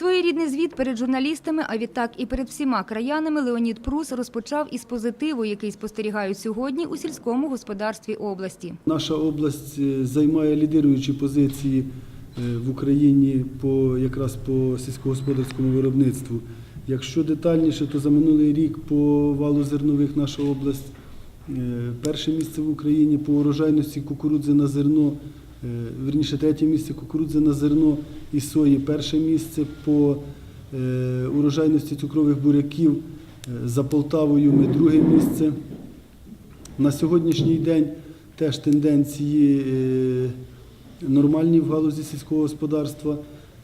Своєрідний звіт перед журналістами, а відтак і перед всіма краянами Леонід Прус розпочав із позитиву, який спостерігають сьогодні у сільському господарстві області. Наша область е, займає лідируючі позиції е, в Україні по якраз по сільськогосподарському виробництву. Якщо детальніше, то за минулий рік по валу зернових наша область е, перше місце в Україні по урожайності кукурудзи на зерно, верніше третє місце кукурудзи на зерно і сої, перше місце по е, урожайності цукрових буряків е, за Полтавою ми друге місце. На сьогоднішній день теж тенденції е, нормальні в галузі сільського господарства.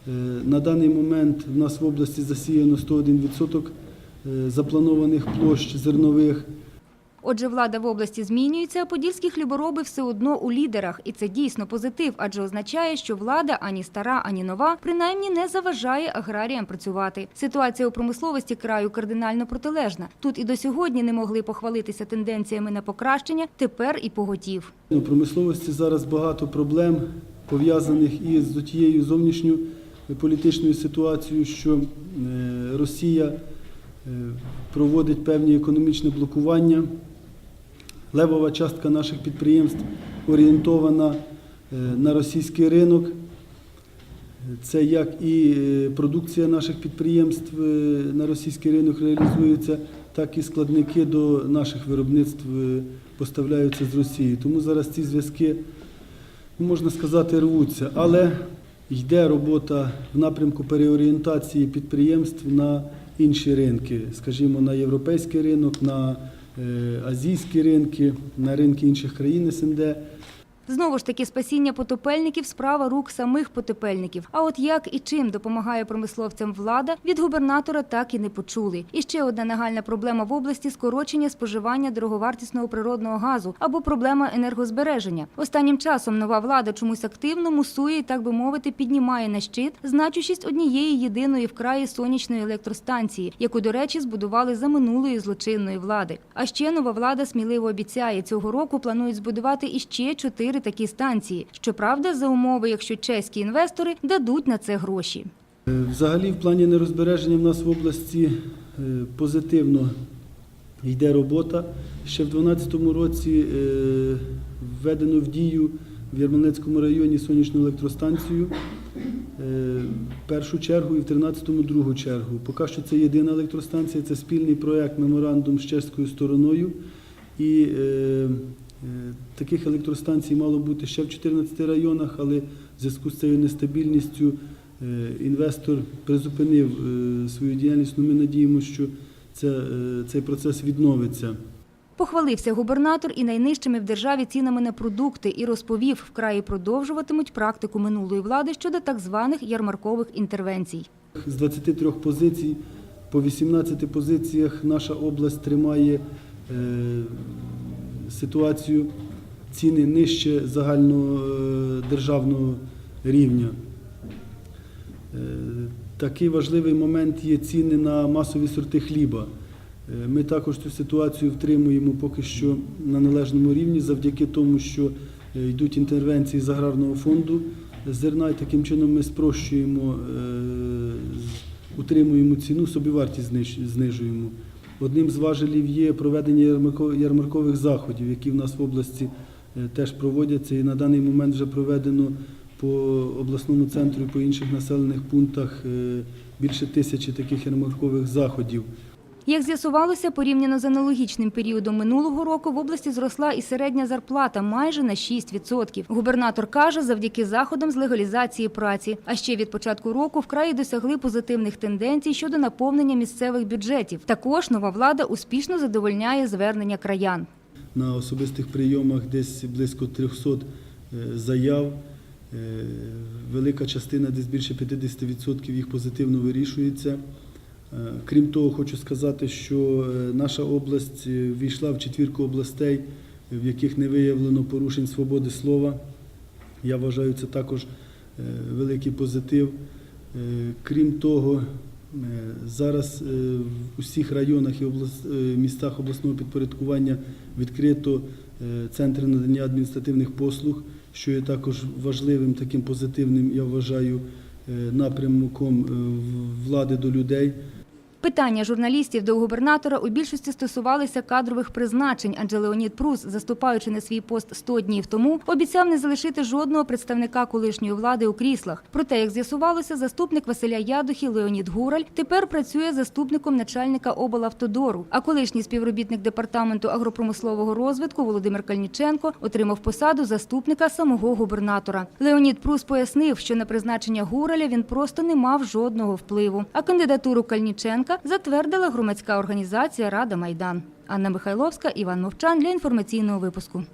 Е, На даний момент в нас в області засіяно 101% е, запланованих площ зернових. Отже, влада в області змінюється, а подільські хлібороби все одно у лідерах. І це дійсно позитив, адже означає, що влада ані стара, ані нова, принаймні не заважає аграріям працювати. Ситуація у промисловості краю кардинально протилежна. Тут і до сьогодні не могли похвалитися тенденціями на покращення, тепер і поготів. У промисловості зараз багато проблем пов'язаних із тією зовнішньою політичною ситуацією, що е, Росія е, проводить певні економічне блокування. Левова частка наших підприємств орієнтована е, на російський ринок. Це як і е, продукція наших підприємств е, на російський ринок реалізується, так і складники до наших виробництв поставляються з Росії. Тому зараз ці зв'язки, ну, можна сказати, рвуться. Але йде робота в напрямку переорієнтації підприємств на інші ринки, скажімо, на європейський ринок, на азійські ринки, на ринки інших країн СНД. Знову ж таки, спасіння потопельників – справа рук самих потопельників. А от як і чим допомагає промисловцям влада, від губернатора так і не почули. І ще одна нагальна проблема в області – скорочення споживання дороговартісного природного газу або проблема енергозбереження. Останнім часом нова влада чомусь активно мусує так би мовити, піднімає на щит значущість однієї єдиної в краї сонячної електростанції, яку, до речі, збудували за минулої злочинної влади. А ще нова влада сміливо обіцяє, цього року планують збудувати іще чотири такі станції. Щоправда, за умови, якщо чеські інвестори дадуть на це гроші. Е, Взагалі, в плані нерозбереження в нас в області е, позитивно йде робота. Ще в 2012 році е, введено в дію в Ярмолинецькому районі сонячну електростанцію. Першу чергу і в 13-му другу чергу. Поки що це єдина електростанція, це спільний проєкт меморандум з чеською стороною. І таких електростанцій мало бути ще в 14 районах, але в зв'язку з цією нестабільністю е, інвестор призупинив е, свою діяльність. Ну, ми надіємося, що е, цей процес відновиться. Похвалився губернатор і найнижчими в державі цінами на продукти і розповів, в краї продовжуватимуть практику минулої влади щодо так званих ярмаркових інтервенцій. З 23 позицій по 18 позиціях наша область тримає е, ситуацію ціни нижче загального е, рівня. Е, Такий важливий момент є ціни на масові сорти хліба. Е, Ми також цю ситуацію втримуємо поки що на належному рівні завдяки тому, що йдуть інтервенції з аграрного фонду зерна, і таким чином ми спрощуємо, утримуємо ціну, собівартість знижуємо. Одним з важелів є проведення ярмарко- ярмаркових заходів, які в нас в області е, теж проводяться. І на даний момент вже проведено по обласному центру і по інших населених пунктах е, більше тисячі таких ярмаркових заходів. Як з'ясувалося, порівняно з аналогічним періодом минулого року в області зросла і середня зарплата майже на 6%. Губернатор каже, завдяки заходам з легалізації праці. А ще від початку року в краї досягли позитивних тенденцій щодо наповнення місцевих бюджетів. Також нова влада успішно задовольняє звернення краян. На особистих прийомах десь близько 300 е, заяв. Е, Велика частина, десь більше 50% їх позитивно вирішується. Е, Крім того, хочу сказати, що е, наша область е, війшла в четвірку областей, в яких не виявлено порушень свободи слова. Я вважаю, це також великий позитив. Крім того, зараз в усіх районах і містах обласного підпорядкування відкрито центри надання адміністративних послуг, що є також важливим таким позитивним, я вважаю, напрямком влади до людей. Питання журналістів до губернатора у більшості стосувалися кадрових призначень, адже Леонід Прус, заступаючи на свій пост 100 днів тому, обіцяв не залишити жодного представника колишньої влади у кріслах. Проте, як з'ясувалося, заступник Василя Ядухи Леонід Гураль тепер працює заступником начальника облавтодору. А колишній співробітник департаменту агропромислового розвитку Володимир Кальніченко отримав посаду заступника самого губернатора. Леонід Прус пояснив, що на призначення Гураля він просто не мав жодного впливу. А кандидатуру Кальніченка затвердила громадська організація Рада Майдан. Анна Михайловська, Іван Мовчан для інформаційного випуску.